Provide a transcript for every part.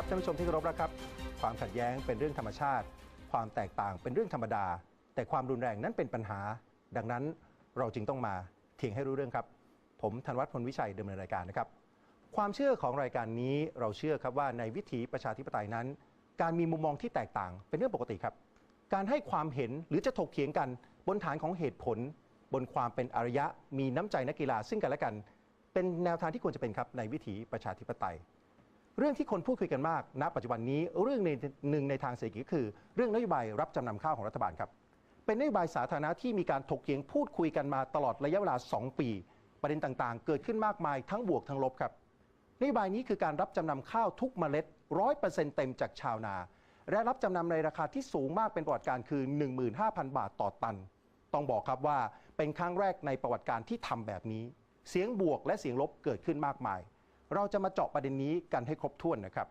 ครับท่านผู้ชมที่เคารพนะครับ ความขัดแย้งเป็นเรื่องธรรมชาติ ความแตกต่างเป็นเรื่องธรรมดา แต่ความรุนแรงนั้นเป็นปัญหา ดังนั้นเราจึงต้องมาเถียงให้รู้เรื่องครับ ผมธันวัฒน์พลวิชัยดำเนินรายการนะครับ ความเชื่อของรายการนี้เราเชื่อครับว่าในวิถีประชาธิปไตยนั้น การมีมุมมองที่แตกต่างเป็นเรื่องปกติครับ การให้ความเห็นหรือจะถกเถียงกันบนฐานของเหตุผล บนความเป็นอารยะ มีน้ำใจนักกีฬาซึ่งกันและกัน เป็นแนวทางที่ควรจะเป็นครับในวิถีประชาธิปไตย เรื่องที่คนพูดคุยกันมาก ณ ปัจจุบันนี้เรื่องในหนึ่งในทางเศรษฐกิจคือ เรื่องนโยบายรับจำนำข้าวของรัฐบาลครับ เป็นนโยบายสาธารณะที่มีการถกเถียงพูดคุยกันมาตลอดระยะเวลา 2 ปี ประเด็นต่างๆ เกิดขึ้นมากมายทั้งบวกทั้งลบครับนโยบายนี้คือการรับจำนำข้าวทุกเมล็ด100%เต็มจากชาวนา และรับจำนำในราคาที่สูงมากเป็นประวัติการคือ 15,000 บาทต่อตัน ต้องบอกครับว่าเป็นครั้งแรกในประวัติการที่ทำแบบนี้ เสียงบวกและเสียงลบเกิดขึ้นมากมาย เราจะมาเจาะประเด็นนี้กันให้ครบถ้วนนะครับ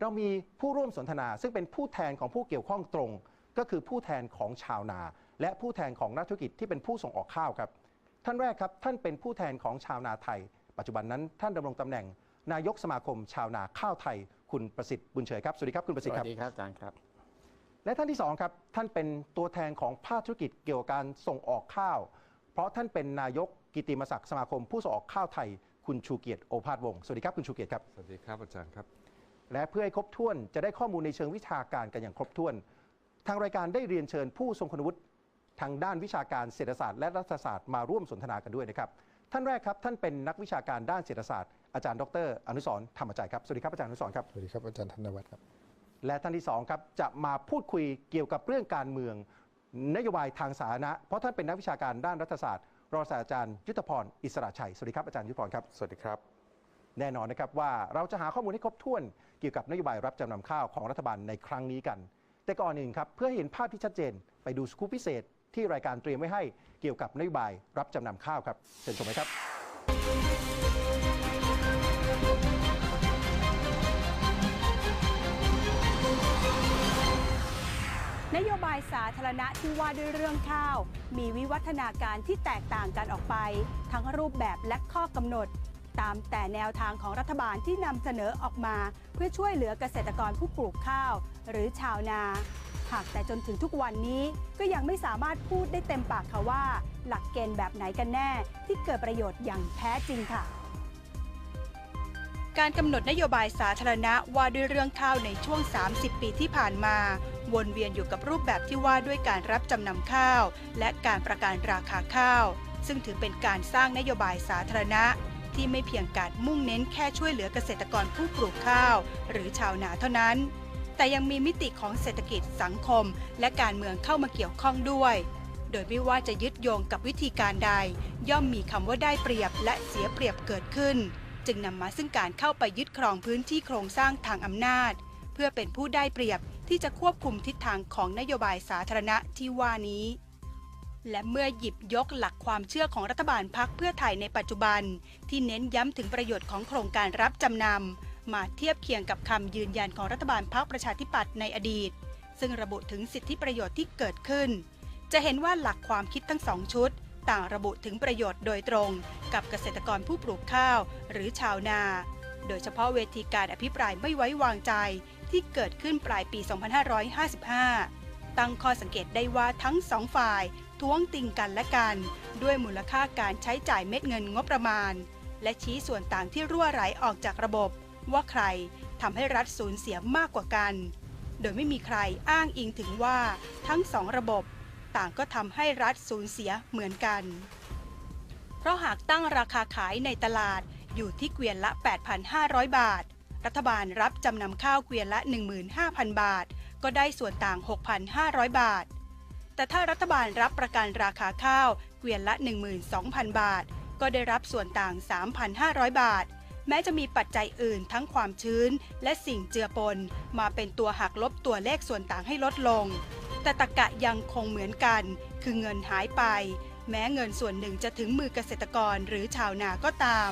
เรามีผู้ร่วมสนทนาซึ่งเป็นผู้แทนของผู้เกี่ยวข้องตรง ก็คือผู้แทนของชาวนา และผู้แทนของนักธุรกิจที่เป็นผู้ส่งออกข้าวครับ ท่านแรกครับท่านเป็นผู้แทนของชาวนาไทย ปัจจุบันนั้นท่านดำรงตำแหน่ง นายกสมาคม ชาวนาข้าวไทย คุณประสิทธิ์บุญเฉยครับสวัสดีครับคุณประสสิทธิ์ควัรับสดีครับอาจารย์ครับ และท่านที่สองครับท่านเป็นตัวแทนของภาคธุรกิจเกี่ยวกับการส่งออกข้าว เพราะท่านเป็นนายกกิตติมศักดิ์สมาคมผู้ส่งออกข้าวไทย คุณชูเกียรติโอภาสวงศ์สวัสดีครับคุณชูเกียรติครับ สวัสดีครับอาจารย์ครับ และเพื่อให้ครบถ้วนจะได้ข้อมูลในเชิงวิชาการกันอย่างครบถ้วน ทางรายการได้เรียนเชิญผู้ทรงคุณวุฒิทางด้านวิชาการเศรษฐศาสตร์และรัฐศาสตร์มาร่วมสนทนากันด้วยนะครับ ท่านแรกครับท่านเป็นนักวิชาการด้านเศรษฐศาสตร์อาจารย์ดรอนุสรณ์ธรรมใจครับสวัสดีครับอาจารย์อนุสรณ์ครับสวัสดีครับอาจารย์ธนวัฒน์ครับและท่านที่สองครับจะมาพูดคุยเกี่ยวกับเรื่องการเมือง นโยบายทางสาธารณะเพราะท่านเป็นนักวิชาการด้านรัฐศาสตร์ รองศาสตราจารย์ยุทธพรอิสระชัย สวัสดีครับอาจารย์ยุทธพรครับ สวัสดีครับแน่นอนนะครับว่าเราจะหาข้อมูลให้ครบถ้วนเกี่ยวกับนโยบายรับจำนำข้าวของรัฐบาลในครั้งนี้กัน แต่ก่อนหนึ่งครับเพื่อให้เห็นภาพที่ชัดเจน ไปดูสกู๊ปพิเศษที่รายการเตรียมไว้ให้เกี่ยวกับนโยบายรับจำนำข้าวครับเชิญชมเลยครับนโยบายสาธารณะที่ว่าด้วยเรื่องข้าว มีวิวัฒนาการที่แตกต่างกันออกไป ทั้งรูปแบบและข้อกำหนด ตามแต่แนวทางของรัฐบาลที่นำเสนอออกมา เพื่อช่วยเหลือเกษตรกรผู้ปลูกข้าว หรือชาวนาหากแต่จนถึงทุกวันนี้ก็ยังไม่สามารถพูดได้เต็มปากค่ะว่า หลักเกณฑ์แบบไหนกันแน่ ที่เกิดประโยชน์อย่างแท้จริงค่ะ การกำหนดนโยบายสาธารณะว่าด้วยเรื่องข้าวในช่วง 30 ปีที่ผ่านมา วนเวียนอยู่กับรูปแบบที่ว่าด้วยการรับจำนำข้าว และการประกันราคาข้าว ซึ่งถือเป็นการสร้างนโยบายสาธารณะ ที่ไม่เพียงการมุ่งเน้นแค่ช่วยเหลือเกษตรกรผู้ปลูกข้าว หรือชาวนาเท่านั้น แต่ยังมีมิติของเศรษฐกิจสังคม และการเมืองเข้ามาเกี่ยวข้องด้วยโดยไม่ว่าจะยึดโยงกับวิธีการใด ย่อมมีคำว่าได้เปรียบและเสียเปรียบเกิดขึ้น จึงนำมาซึ่งการเข้าไปยึดครองพื้นที่โครงสร้างทางอำนาจ เพื่อเป็นผู้ได้เปรียบ ที่จะควบคุมทิศทางของนโยบายสาธารณะที่ว่านี้ และเมื่อหยิบยกหลักความเชื่อของรัฐบาลพักเพื่อไทยในปัจจุบัน ที่เน้นย้ำถึงประโยชน์ของโครงการรับจำนำมาเทียบเคียงกับคำยืนยันของรัฐบาลพักประชาธิปัตย์ในอดีต ซึ่งระบุถึงสิทธิประโยชน์ที่เกิดขึ้น จะเห็นว่าหลักความคิดทั้งสองชุดต่างระบุถึงประโยชน์โดยตรงกับเกษตรกรผู้ปลูกข้าวหรือชาวนา โดยเฉพาะเวทีการอภิปรายไม่ไว้วางใจ ที่เกิดขึ้นปลายปี 2555 ตั้งข้อสังเกตได้ว่าทั้งสองฝ่ายท้วงติงกันและกัน ด้วยมูลค่าการใช้จ่ายเม็ดเงินงบประมาณ และชี้ส่วนต่างที่รั่วไหลออกจากระบบ ว่าใครทำให้รัฐสูญเสียมากกว่ากัน โดยไม่มีใครอ้างอิงถึงว่าทั้งสองระบบ ต่างก็ทำให้รัฐสูญเสียเหมือนกัน เพราะหากตั้งราคาขายในตลาดอยู่ที่เกวียนละ 8,500 บาท รัฐบาลรับจำนำข้าวเกวียนละ 15,000 บาท ก็ได้ส่วนต่าง 6,500 บาท แต่ถ้ารัฐบาลรับประกันราคาข้าวเกวียนละ 12,000 บาท ก็ได้รับส่วนต่าง 3,500 บาท แม้จะมีปัจจัยอื่นทั้งความชื้น และสิ่งเจือปน มาเป็นตัวหักลบตัวเลขส่วนต่างให้ลดลง แต่ตะกะยังคงเหมือนกัน คือเงินหายไป แม้เงินส่วนหนึ่งจะถึงมือเกษตรกรหรือชาวนาก็ตาม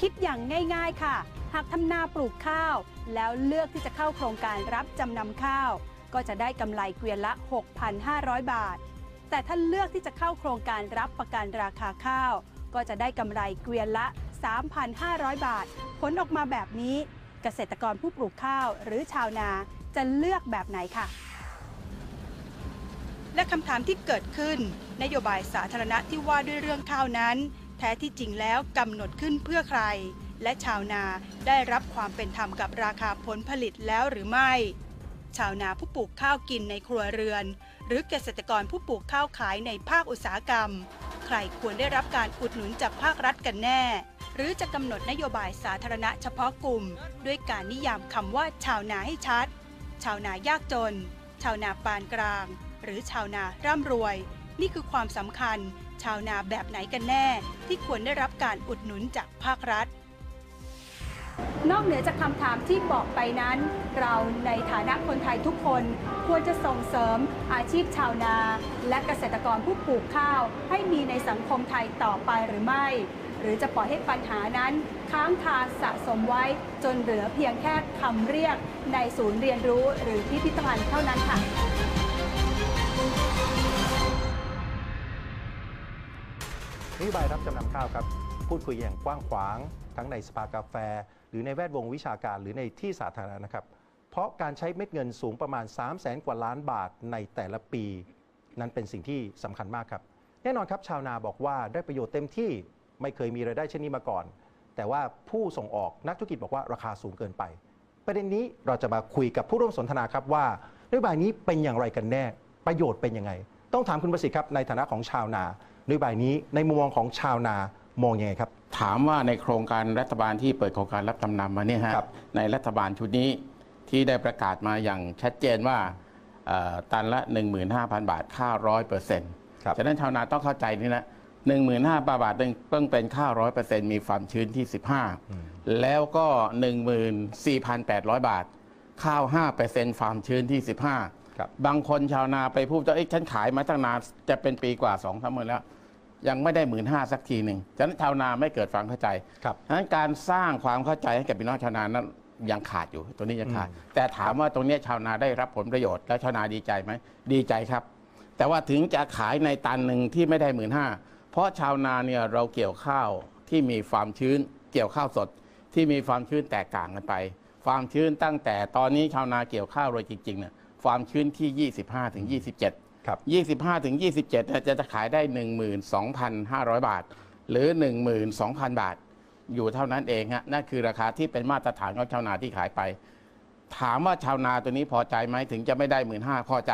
คิดอย่างง่าย ๆ ค่ะ หากทำนาปลูกข้าว แล้วเลือกที่จะเข้าโครงการรับจำนำข้าว ก็จะได้กำไรเกวียนละ 6,500 บาท แต่ถ้าเลือกที่จะเข้าโครงการรับประกันราคาข้าว ก็จะได้กำไรเกวียนละ 3,500 บาท ผลออกมาแบบนี้ เกษตรกรผู้ปลูกข้าวหรือชาวนาจะเลือกแบบไหนค่ะ และคำถามที่เกิดขึ้น นโยบายสาธารณะที่ว่าด้วยเรื่องข้าวนั้น แท้ที่จริงแล้วกำหนดขึ้นเพื่อใคร และชาวนาได้รับความเป็นธรรมกับราคาผลผลิตแล้วหรือไม่ ชาวนาผู้ปลูกข้าวกินในครัวเรือน หรือเกษตรกรผู้ปลูกข้าวขายในภาคอุตสาหกรรม ใครควรได้รับการอุดหนุนจากภาครัฐกันแน่ หรือจะกำหนดนโยบายสาธารณะเฉพาะกลุ่ม ด้วยการนิยามคำว่าชาวนาให้ชัด ชาวนายากจน ชาวนาปานกลาง หรือชาวนาร่ำรวย นี่คือความสำคัญชาวนาแบบไหนกันแน่ ที่ควรได้รับการอุดหนุนจากภาครัฐ นอกเหนือจากคำถามที่บอกไปนั้น เราในฐานะคนไทยทุกคนควรจะส่งเสริมอาชีพชาวนา และเกษตรกรผู้ปลูกข้าว ให้มีในสังคมไทยต่อไปหรือไม่ หรือจะปล่อยให้ปัญหานั้นค้างคาสะสมไว้ จนเหลือเพียงแค่คำเรียกในศูนย์เรียนรู้หรือพิพิธภัณฑ์เท่านั้นค่ะนโยบายรับจำนำข้าวครับ พูดคุยอย่างกว้างขวาง ทั้งในสภากาแฟ หรือในแวดวงวิชาการหรือในที่สาธารณะนะครับ เพราะการใช้เม็ดเงินสูงประมาณ 3 0 0แสนกว่าล้านบาทในแต่ละปี นั้นเป็นสิ่งที่สำคัญมากครับ แน่นอนครับชาวนาบอกว่าได้ประโยชน์เต็มที่ไม่เคยมีรายได้เช่นนี้มาก่อน แต่ว่าผู้ส่งออกนักธุรกิจบอกว่าราคาสูงเกินไป ประเด็นนี้เราจะมาคุยกับผู้ร่วมสนทนาครับว่านโยบายนี้เป็นอย่างไรกันแน่ ประโยชน์เป็นยังไง ต้องถามคุณประสิทธิ์ครับในฐานะของชาวนานโยบายนี้ในมุมมองของชาวนา มองยังไงครับ ถามว่าในโครงการรัฐบาลที่เปิดโครงการรับจำนำมาเนี่ยฮะครับ ในรัฐบาลชุดนี้ที่ได้ประกาศมาอย่างชัดเจนว่าเอ่อตันละ 15,000 บาทค่าร้อยเปอร์เซ็นต์ครับ ฉะนั้นชาวนาต้องเข้าใจนี่นะ15,000บาทต้องเป็นค่าร้อยเปอร์เซ็นต์มีความชื้นที่15แล้วก็14,800บาท ข้าว5%ความชื้นที่15ครับ บางคนชาวนาไปพูดว่าเอ้ยฉันขายมาตั้งนานจะเป็นปีกว่า2องสามหมื่นแล้ว ยังไม่ได้หมื่นห้าสักทีหนึ่งฉะนั้นชาวนาไม่เกิดความเข้าใจครับฉะนั้นการสร้างความเข้าใจให้กับพี่น้องชาวนานั้นยังขาดอยู่ตัวนี้ยังขาด แต่ถามว่าตรงเนี้ยชาวนาได้รับผลประโยชน์ แล้วชาวนาดีใจไหมดีใจครับ แต่ว่าถึงจะขายในตันหนึ่งที่ไม่ได้หมื่นห้าเพราะชาวนาเนี่ยเราเกี่ยวข้าวที่มีความชื้น เกี่ยวข้าวสดที่มีความชื้นแตกต่างกันไป ความชื้นตั้งแต่ตอนนี้ชาวนาเกี่ยวข้าวโดยจริงๆเนี่ยความชื้นที่ 25ถึง27 ครับ 25ถึง27จะจะขายได้ 12,500 บาท หรือ 12,000 บาท อยู่เท่านั้นเองฮะนั่นคือราคาที่เป็นมาตรฐานของชาวนาที่ขายไป ถามว่าชาวนาตัวนี้พอใจไหมถึงจะไม่ได้ 1 5ื่นพอใจ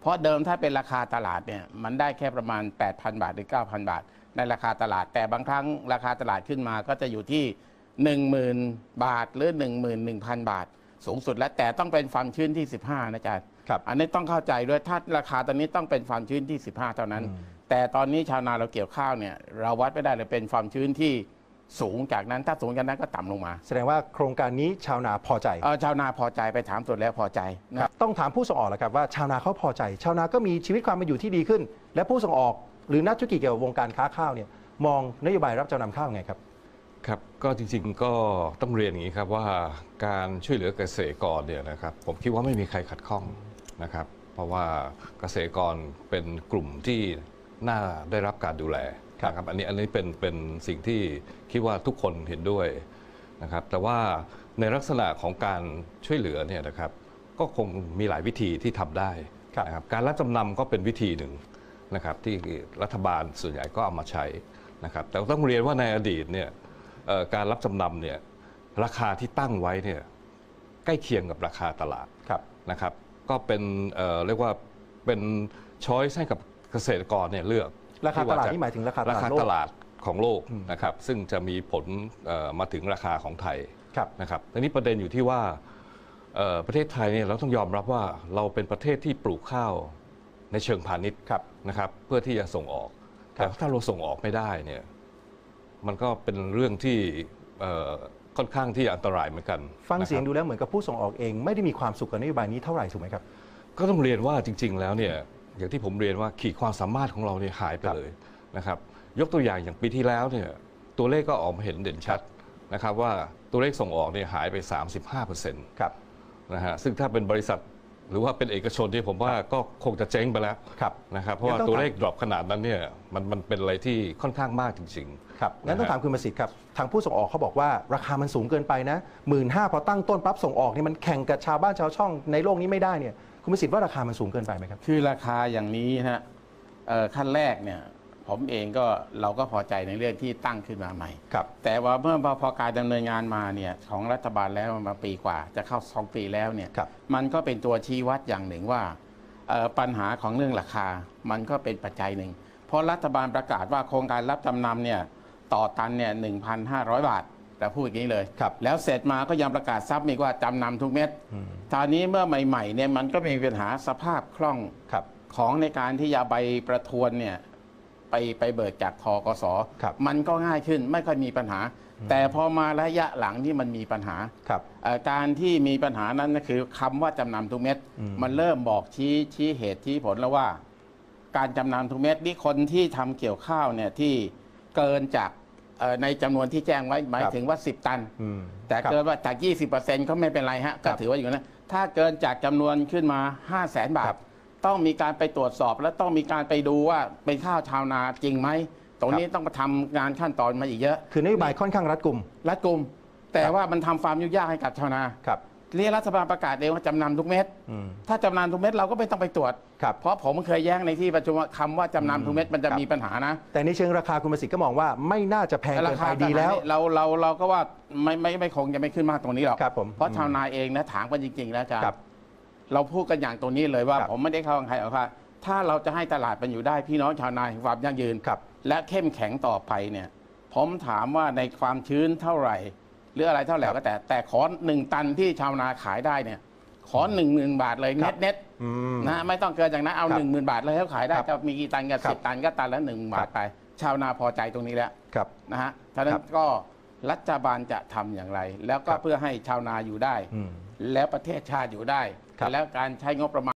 เพราะเดิมถ้าเป็นราคาตลาดเนี่ยมันได้แค่ประมาณ 8,000 บาทหรือ 9,000 บาท ในราคาตลาด แต่บางครั้งราคาตลาดขึ้นมาก็จะอยู่ที่10,000 บาทหรือ 11,000 บาท สูงสุดแล้วแต่ต้องเป็นความชื้นที่ 15 นะจ๊ะ ครับอันนี้ต้องเข้าใจด้วยถ้าราคาตอนนี้ต้องเป็นความชื้นที่ 15 เท่านั้นอืมแต่ตอนนี้ชาวนาเราเกี่ยวข้าวเนี่ยเราวัดไม่ได้เลยเป็นความชื้นที่สูงจากนั้นถ้าสูงจากนั้นก็ต่ำลงมา แสดงว่าโครงการนี้ชาวนาพอใจเออชาวนาพอใจไปถามตรวจแล้วพอใจนะครับต้องถามผู้ส่งออกแหละครับว่าชาวนาเขาพอใจ ชาวนาก็มีชีวิตความเป็นอยู่ที่ดีขึ้น และผู้ส่งออกหรือนักธุรกิจเกี่ยวกับวงการค้าข้าวเนี่ยมองนโยบายรับจำนำข้าวไงครับครับก็จริงๆก็ต้องเรียนอย่างนี้ครับว่าการช่วยเหลือเกษตรกรเนี่ยนะครับผมคิดว่าไม่มีใครขัดข้อง นะครับ เพราะว่าเกษตรกรเป็นกลุ่มที่น่าได้รับการดูแลครับนะครับอันนี้อันนี้เป็นเป็นสิ่งที่คิดว่าทุกคนเห็นด้วยนะครับ แต่ว่าในลักษณะของการช่วยเหลือเนี่ยนะครับ ก็คงมีหลายวิธีที่ทำได้ครับนะครับการรับจำนำก็เป็นวิธีหนึ่งนะครับ ที่รัฐบาลส่วนใหญ่ก็เอามาใช้นะครับ แต่ต้องเรียนว่าในอดีตเนี่ยเอ่อการรับจำนำเนี่ยราคาที่ตั้งไว้เนี่ยใกล้เคียงกับราคาตลาดครับนะครับ ก็เป็นเอ่อเรียกว่าเป็นช้อยส์ให้กับเกษตรกรเนี่ยเลือกราคาตลาดที่ว่จะนี่หมายถึงราคาตราลาดคาโลกตลาดของโลกอืมนะครับซึ่งจะมีผลเอ่อมาถึงราคาของไทยครับนะครับทีนี้ประเด็นอยู่ที่ว่าเอ่อประเทศไทยเนี่ยเราต้องยอมรับว่าเราเป็นประเทศที่ปลูกข้าวในเชิงพาณิชย์ครับนะครับเพื่อที่จะส่งออกครัแต่บถ้าเราส่งออกไม่ได้เนี่ยมันก็เป็นเรื่องที่เอ่อ ค่อนข้างที่อันตรายเหมือนกันฟังเสียงนะครับดูแล้วเหมือนกับผู้ส่งออกเอง ไม่ได้มีความสุขกับนโยบายนี้เท่าไหร่ถูกไหมครับ ก็ต้องเรียนว่าจริง ๆ แล้วเนี่ยอย่างที่ผมเรียนว่าขีดความสามารถของเราเนี่ยหายไปครับเลยนะครับยกตัวอย่างอย่างปีที่แล้วเนี่ยตัวเลขก็ออกมาเห็นเด่นชัดนะครับว่าตัวเลขส่งออกเนี่ยหายไป 35%นครับะฮะซึ่งถ้าเป็นบริษัท หรือว่าเป็นเอกชนที่ผมว่าก็คงจะเจ๊งไปแล้วครับนะครับเพราะว่างั้นต้องตัวเลถามขดรอปขนาดนั้นเนี่ยมันมันเป็นอะไรที่ค่อนข้างมากจริงครับงั้นต้องนะฮะถามคุณประสิทธิ์ครับทางผู้ส่งออกเขาบอกว่าราคามันสูงเกินไปนะหมื่นห้าพอตั้งต้นปั๊บส่งออกนี่มันแข่งกับชาวบ้านชาวช่องในโลกนี้ไม่ได้เนี่ยคุณประสิทธิ์ว่าราคามันสูงเกินไปไหมครับคือราคาอย่างนี้ฮะเอ่อขั้นแรกเนี่ย ผมเองก็เราก็พอใจในเรื่องที่ตั้งขึ้นมาใหม่ ครับ แต่ว่าเมื่อพอพอการดำเนินงานมาเนี่ยของรัฐบาลแล้วมาปีกว่า จะเข้าสองปีแล้วเนี่ยครับ มันก็เป็นตัวชี้วัดอย่างหนึ่งว่าเอ่อปัญหาของเรื่องราคา มันก็เป็นปัจจัยหนึ่ง เพราะรัฐบาลประกาศว่าโครงการรับจำนำเนี่ยต่อตันเนี่ย1,500 บาทแต่พูดอย่างนี้เลย ครับแล้วเสร็จมาก็ยังประกาศซับอีกว่าจำนำทุกเม็ดอืม ตอนนี้เมื่อใหม่ๆเนี่ยมันก็มีปัญหาสภาพคล่อง ครับ ของในการที่จะใบประทวนเนี่ย ไปไปเบิกจากทกสครับมันก็ง่ายขึ้นไม่ค่อยมีปัญหา แต่พอมาระยะหลังที่มันมีปัญหาครับเอ่อการที่มีปัญหานั้นก็คือคำว่าจำนำทุกเม็ดอืมมันเริ่มบอกชี้ชี้เหตุชี้ผลแล้วว่า การจำนำทุกเม็ดนี่คนที่ทำเกี่ยวข้าวเนี่ยที่เกินจากเอ่อในจำนวนที่แจ้งไว้หมายถึงว่า 10 ตันอืมแต่ครับเกินว่าจาก 20%ก็ไม่เป็นไรฮะครัก็บถือว่าอยู่นะถ้าเกินจากจำนวนขึ้นมา 5 0 0แสนบาครัทบ ต้องมีการไปตรวจสอบ และต้องมีการไปดูว่าเป็นข้าวชาวนาจริงไหมตรงนี้ต้องมาทำงานขั้นตอนมาอีกเยอะ คือนโยบายค่อนข้างรัดกุมรัดกุม แต่ครับว่ามันทำความยุ่งยากให้กับชาวนาครับเรียกรัฐบาลประกาศเองว่าจำนำทุกเม็ดอืมถ้าจำนำทุกเม็ดเราก็ไม่ต้องไปตรวจครับเพราะผมเคยแย้งในที่ประชุมว่าคำว่าจำนำทุกเม็ดมันจะครับมีปัญหานะ แต่ในเชิงราคาคุณประสิทธิ์ก็มองว่าไม่น่าจะแพงเกินไปดีแล้ว เราเราเราก็ว่าไม่ไม่ไม่คงจะไม่ขึ้นมากตรงนี้หรอกครับผมเพราะชาวนาเองนะถามกันจริงๆแล้วอาจารย์ครับ เราพูดกันอย่างตรงนี้เลยว่า ครับผมไม่ได้เข้าข้างใครหรอกค่ะถ้าเราจะให้ตลาดมันอยู่ได้พี่น้องชาวนาแห่งความยั่งยืน ครับ และเข้มแข็งต่อไปเนี่ยผมถามว่าในความชื้นเท่าไหร่ หรืออะไรเท่าไหร่ก็แต่ แต่ขอหนึ่งตันที่ชาวนาขายได้เนี่ยขอหนึ่งหมื่นบาทเลยครัเน็บตเน็ตอืม นะไม่ต้องเกินจากนั้นเอาครับหนึ่งหมื่นบาทเลยเขาขายได้ครับจะมีกี่ตันกับครัสิบบตันก็ตันละหนึ่งบาครัทบ ไป ชาวนาพอใจตรงนี้แล้วครับ นะฮะท่านั้ครันบก็รัฐบาลจะทำอย่างไร แล้วก็ครับ เพื่อให้ชาวนาอยู่ได้ อืม แล้วประเทศชาติอยู่ได้ครับ แล้วการใช้งบประมาณ